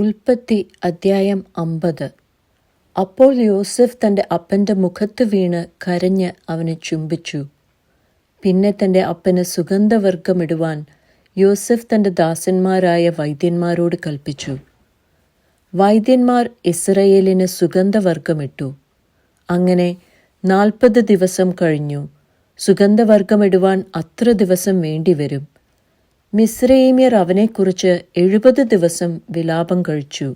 ഉൽപ്പത്തി അദ്ധ്യായം അമ്പത്. അപ്പോൾ യോസഫ് തന്റെ അപ്പന്റെ മുഖത്ത് വീണ് കരഞ്ഞ് അവനെ ചുംബിച്ചു. പിന്നെ തന്റെ അപ്പന് സുഗന്ധവർഗമിടുവാൻ യോസഫ് തന്റെ ദാസന്മാരായ വൈദ്യന്മാരോട് കൽപ്പിച്ചു. വൈദ്യന്മാർ ഇസ്രയേലിന് സുഗന്ധവർഗമിട്ടു അങ്ങനെ നാൽപ്പത് ദിവസം കഴിഞ്ഞു. സുഗന്ധവർഗമിടുവാൻ അത്ര ദിവസം വേണ്ടിവരും. മിസ്രൈമ്യർ അവനെക്കുറിച്ച് എഴുപത് ദിവസം വിലാപം കഴിച്ചു.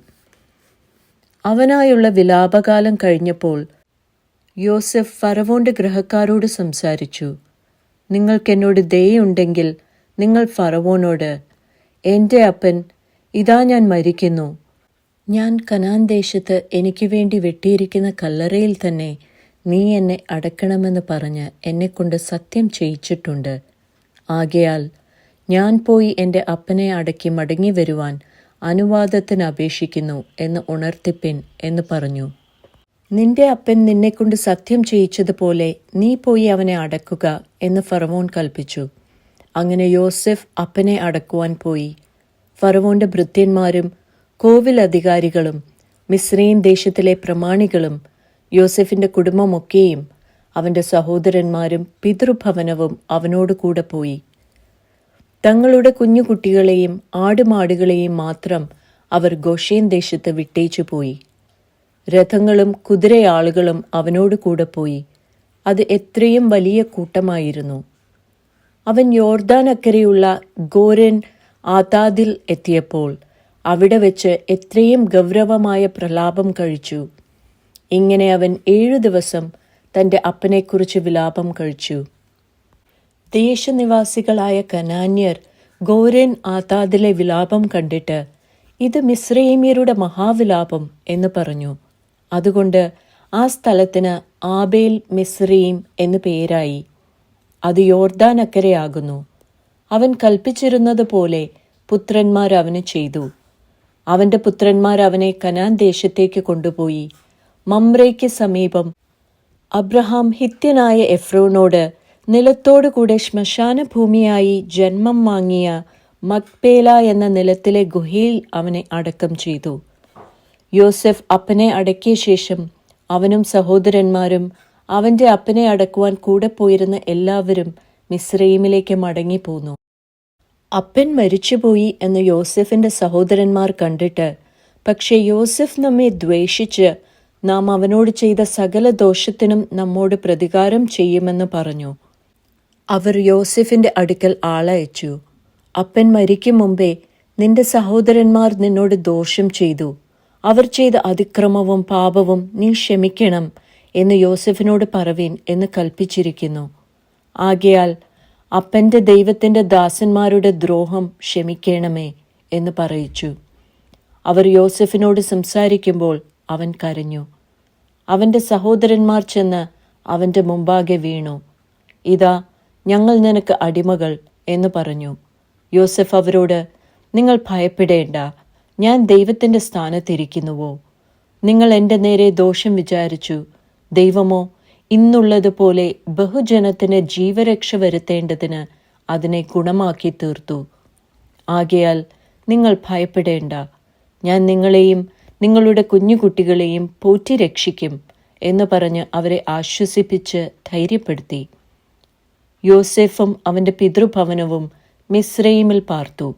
അവനായുള്ള വിലാപകാലം കഴിഞ്ഞപ്പോൾ യോസഫ് ഫറവോന്റെ ഗ്രഹക്കാരോട് സംസാരിച്ചു നിങ്ങൾക്കെന്നോട് ദയുണ്ടെങ്കിൽ നിങ്ങൾ ഫറവോനോട് എന്റെ അപ്പൻ ഇതാ ഞാൻ മരിക്കുന്നു. ഞാൻ കനാൻ ദേശത്ത് എനിക്ക് വേണ്ടി വെട്ടിയിരിക്കുന്ന കല്ലറയിൽ തന്നെ നീ എന്നെ അടക്കണമെന്ന് പറഞ്ഞ് എന്നെക്കൊണ്ട് സത്യം ചെയ്യിച്ചിട്ടുണ്ട്. ആകയാൽ ഞാൻ പോയി എന്റെ അപ്പനെ അടക്കി മടങ്ങി വരുവാൻ അനുവാദത്തിന് അപേക്ഷിക്കുന്നു എന്ന് ഉണർത്തിപ്പിൻ എന്ന് പറഞ്ഞു. നിന്റെ അപ്പൻ നിന്നെക്കൊണ്ട് സത്യം ചെയ്യിച്ചതുപോലെ നീ പോയി അവനെ അടക്കുക എന്ന് ഫറവോൻ കൽപ്പിച്ചു. അങ്ങനെ യോസെഫ് അപ്പനെ അടക്കുവാൻ പോയി. ഫറവോന്റെ ഭൃത്യന്മാരും കോവിൽ അധികാരികളും മിസ്രൈൻ ദേശത്തിലെ പ്രമാണികളും യോസെഫിന്റെ കുടുംബമൊക്കെയും അവന്റെ സഹോദരന്മാരും പിതൃഭവനവും അവനോട് കൂടെ പോയി. തങ്ങളുടെ കുഞ്ഞുകുട്ടികളെയും ആടുമാടുകളെയും മാത്രം അവർ ഗോഷേൻ ദേശത്ത് വിട്ടേച്ചു പോയി. രഥങ്ങളും കുതിരയാളുകളും അവനോട് കൂടെ പോയി. അത് എത്രയും വലിയ കൂട്ടമായിരുന്നു. അവൻ യോർദാൻ അക്കരെയുള്ള ഗോരൻ ആതാദിൽ എത്തിയപ്പോൾ അവിടെ വെച്ച് എത്രയും ഗൗരവമായ പ്രലാപം കഴിച്ചു. ഇങ്ങനെ അവൻ ഏഴു ദിവസം തന്റെ അപ്പനെക്കുറിച്ച് വിലാപം കഴിച്ചു. ദേശനിവാസികളായ കനാന്യർ ഗോരൻ ആതാദിലെ വിലാപം കണ്ടിട്ട് ഇത് മിശ്രൈമ്യരുടെ മഹാവിലാപം എന്ന് പറഞ്ഞു. അതുകൊണ്ട് ആ സ്ഥലത്തിന് ആബേൽ മിസ്രീം എന്ന് പേരായി. അത് യോർദാനക്കരയാകുന്നു അവൻ കൽപ്പിച്ചിരുന്നത് പോലെ പുത്രന്മാർ അവന് ചെയ്തു. അവന്റെ പുത്രന്മാർ അവനെ കനാൻ ദേശത്തേക്ക് കൊണ്ടുപോയി. മമ്രയ്ക്ക് സമീപം അബ്രഹാം ഹിത്യനായ എഫ്രോനോട് നിലത്തോടുകൂടെ ശ്മശാന ഭൂമിയായി ജന്മം വാങ്ങിയ മക്പേല എന്ന നിലത്തിലെ ഗുഹയിൽ അവനെ അടക്കം ചെയ്തു. യോസെഫ് അപ്പനെ അടക്കിയ ശേഷം അവനും സഹോദരന്മാരും അവന്റെ അപ്പനെ അടക്കുവാൻ കൂടെ പോയിരുന്ന എല്ലാവരും മിസ്രൈമിലേക്ക് മടങ്ങിപ്പോന്നു. അപ്പൻ മരിച്ചുപോയി എന്ന് യോസെഫിന്റെ സഹോദരന്മാർ കണ്ടിട്ട് പക്ഷേ യോസെഫ് നമ്മെ ദ്വേഷിച്ച് നാം അവനോട് ചെയ്ത സകല ദോഷത്തിനും നമ്മോട് പ്രതികാരം ചെയ്യുമെന്ന് പറഞ്ഞു. അവർ യോസെഫിന്റെ അടുക്കൽ ആളയച്ചു. അപ്പൻ മരിക്കും മുമ്പേ നിന്റെ സഹോദരന്മാർ നിന്നോട് ദോഷം ചെയ്തു. അവർ ചെയ്ത അതിക്രമവും പാപവും നീ ക്ഷമിക്കണം എന്ന് യോസെഫിനോട് പറവീൻ എന്ന് കൽപ്പിച്ചിരിക്കുന്നു. ആകയാൽ അപ്പന്റെ ദൈവത്തിന്റെ ദാസന്മാരുടെ ദ്രോഹം ക്ഷമിക്കണമേ എന്ന് പറയിച്ചു. അവർ യോസെഫിനോട് സംസാരിക്കുമ്പോൾ അവൻ കരഞ്ഞു. അവന്റെ സഹോദരന്മാർ ചെന്ന് അവന്റെ മുമ്പാകെ വീണു. ഇതാ ഞങ്ങൾ നിനക്ക് അടിമകൾ എന്ന് പറഞ്ഞു. യോസെഫ് അവരോട് നിങ്ങൾ ഭയപ്പെടേണ്ട. ഞാൻ ദൈവത്തിന്റെ സ്ഥാനത്തിരിക്കുന്നുവോ? നിങ്ങൾ എന്റെ നേരെ ദോഷം വിചാരിച്ചു. ദൈവമോ ഇന്നുള്ളതുപോലെ ബഹുജനത്തിന് ജീവരക്ഷ വരുത്തേണ്ടതിന് അതിനെ ഗുണമാക്കി തീർത്തു. ആകയാൽ നിങ്ങൾ ഭയപ്പെടേണ്ട. ഞാൻ നിങ്ങളെയും നിങ്ങളുടെ കുഞ്ഞുകുട്ടികളെയും പോറ്റി രക്ഷിക്കും എന്ന് പറഞ്ഞ് അവരെ ആശ്വസിപ്പിച്ച് ധൈര്യപ്പെടുത്തി. യോസെഫും അവന്റെ പിതൃഭവനവും മിസ്രൈമിൽ പാർത്തു.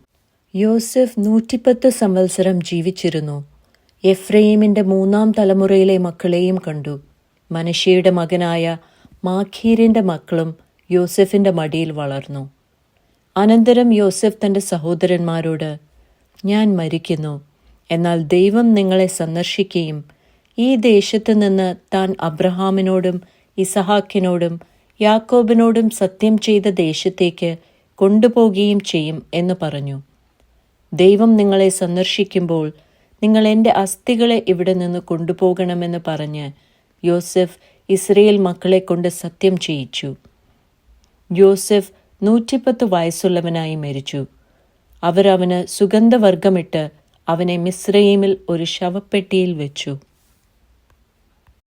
യോസെഫ് നൂറ്റിപ്പത്ത് സംവത്സരം ജീവിച്ചിരുന്നു. എഫ്രൈമിന്റെ മൂന്നാം തലമുറയിലെ മക്കളെയും കണ്ടു. മനുഷ്യയുടെ മകനായ മാഖീരിന്റെ മക്കളും യോസെഫിന്റെ മടിയിൽ വളർന്നു. അനന്തരം യോസെഫ് തന്റെ സഹോദരന്മാരോട് ഞാൻ മരിക്കുന്നു. എന്നാൽ ദൈവം നിങ്ങളെ സന്ദർശിക്കുകയും ഈ ദേശത്തു നിന്ന് താൻ അബ്രഹാമിനോടും ഇസഹാക്കിനോടും യാക്കോബിനോടും സത്യം ചെയ്ത ദേശത്തേക്ക് കൊണ്ടുപോകുകയും ചെയ്യും എന്ന് പറഞ്ഞു. ദൈവം നിങ്ങളെ സന്ദർശിക്കുമ്പോൾ നിങ്ങൾ എന്റെ അസ്ഥികളെ ഇവിടെ നിന്ന് കൊണ്ടുപോകണമെന്ന് പറഞ്ഞ് യോസെഫ് ഇസ്രയേൽ മക്കളെ കൊണ്ട് സത്യം ചെയ്യിച്ചു. യോസെഫ് നൂറ്റിപ്പത്ത് വയസ്സുള്ളവനായി മരിച്ചു. അവരവന് സുഗന്ധവർഗമിട്ട് അവനെ മിസ്രൈമിൽ ഒരു ശവപ്പെട്ടിയിൽ വെച്ചു.